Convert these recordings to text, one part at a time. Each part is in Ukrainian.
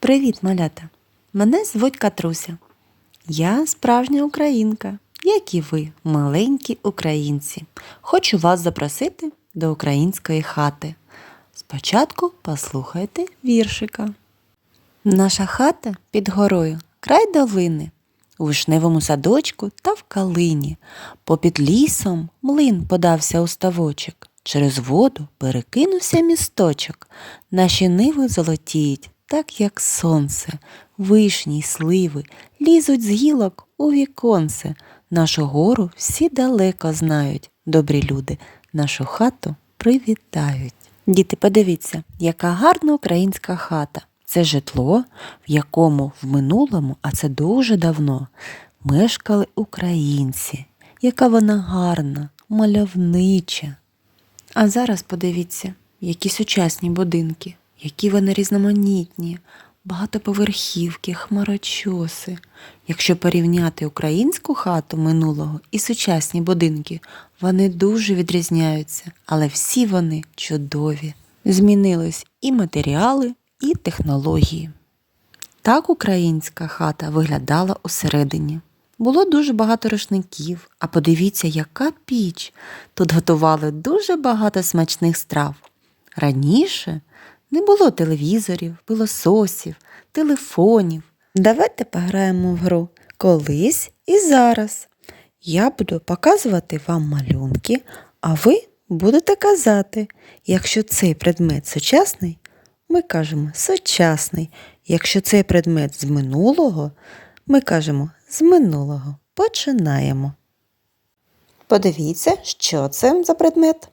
Привіт, малята! Мене звуть Катруся. Я справжня українка, як і ви, маленькі українці. Хочу вас запросити до української хати. Спочатку послухайте віршика. Наша хата під горою, край долини, у вишневому садочку та в калині. Попід лісом млин подався у ставочок. Через воду перекинувся місточок. Наші ниви золотіють, так як сонце. Вишні й сливи лізуть з гілок у віконце. Нашу гору всі далеко знають. Добрі люди нашу хату привітають. Діти, подивіться, яка гарна українська хата. Це житло, в якому в минулому, а це дуже давно, мешкали українці. Яка вона гарна, мальовнича. А зараз подивіться, які сучасні будинки, які вони різноманітні, багатоповерхівки, хмарочоси. Якщо порівняти українську хату минулого і сучасні будинки, вони дуже відрізняються, але всі вони чудові. Змінились і матеріали, і технології. Так українська хата виглядала усередині. Було дуже багато рушників, а подивіться, яка піч. Тут готували дуже багато смачних страв. Раніше не було телевізорів, пилососів, телефонів. Давайте пограємо в гру колись і зараз. Я буду показувати вам малюнки, а ви будете казати, якщо цей предмет сучасний, ми кажемо сучасний. Якщо цей предмет з минулого, ми кажемо з минулого. Починаємо. Подивіться, що це за предмет.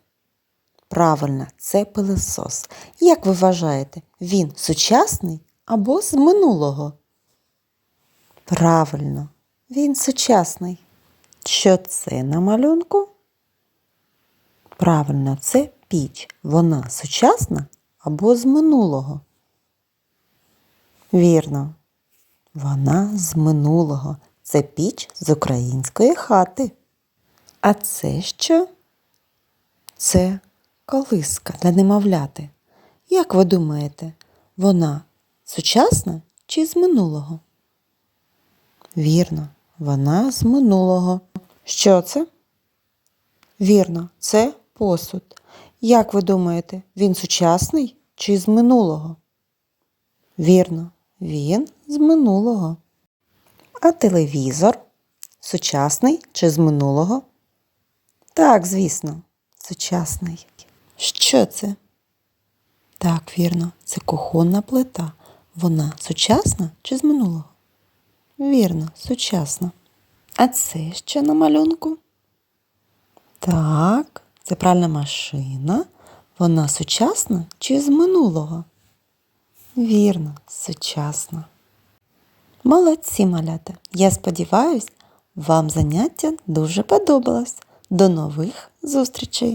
Правильно, це пилосос. Як ви вважаєте, він сучасний або з минулого? Правильно, він сучасний. Що це на малюнку? Правильно, це піч. Вона сучасна або з минулого? Вірно. Вона з минулого. Це піч з української хати. А це що? Це колиска для немовляти. Як ви думаєте, вона сучасна чи з минулого? Вірно, вона з минулого. Що це? Вірно, це посуд. Як ви думаєте, він сучасний чи з минулого? Вірно, він з минулого. А телевізор сучасний чи з минулого? Так, звісно, сучасний. Що це? Так, вірно, це кухонна плита. Вона сучасна чи з минулого? Вірно, сучасна. А це що на малюнку? Так, це пральна машина. Вона сучасна чи з минулого? Вірно, сучасна. Молодці, малята. Я сподіваюсь, вам заняття дуже подобалось. До нових зустрічей!